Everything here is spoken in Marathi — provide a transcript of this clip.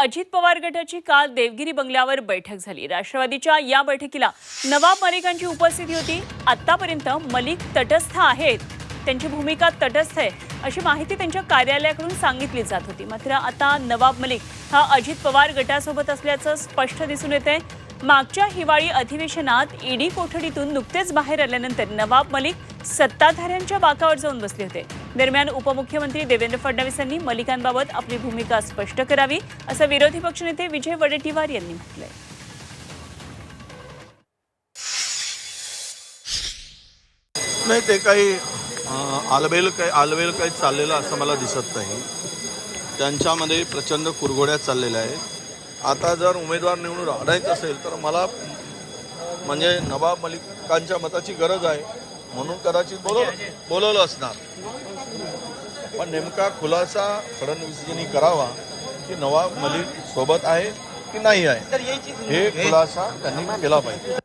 अजित पवार गटाची काल देवगिरी बंगल्यावर बैठक झाली. राष्ट्रवादीच्या या बैठकीला नवाब मलिकांची उपस्थिती होती. आतापर्यंत मलिक तटस्थ आहेत. त्यांची भूमिका तटस्थ आहे अशी माहिती त्यांच्या कार्यालयाकडून सांगितली जात होती. मात्र आता नवाब मलिक हा अजित पवार गटासोबत असल्याचं स्पष्ट दिसून येत आहे मागच्या हिवाळी अधिवेशनात ईडी कोठडीतून नुकतेच बाहेर आल्यानंतर नवाब मलिक सत्ताधाऱ्यांच्या बाकावर जाऊन बसले होते. दरम्यान उपमुख्यमंत्री देवेंद्र फडणवीस यांनी मलिकांबाबत आपली भूमिका स्पष्ट करावी असं विरोधी पक्षनेते विजय वडेट्टीवार यांनी म्हटलंय. नाही ते काही आलबेल काही आलबेल काही चाललेलं असं मला दिसत नाही. त्यांच्यामध्ये प्रचंड कुरघोड्या चाललेल्या आहेत. आता जर उमेदवार निवडून आणायचं असेल तर मला म्हणजे नवाब मलिकांच्या मताची गरज आहे. म्हणून कदाचित बोलवलं बोलवलं असणार. पण नेमका खुलासा फडणवीसजींनी करावा की नवाब मलिक सोबत आहे की नाही आहे? हे खुलासा त्यांनी केला पाहिजे.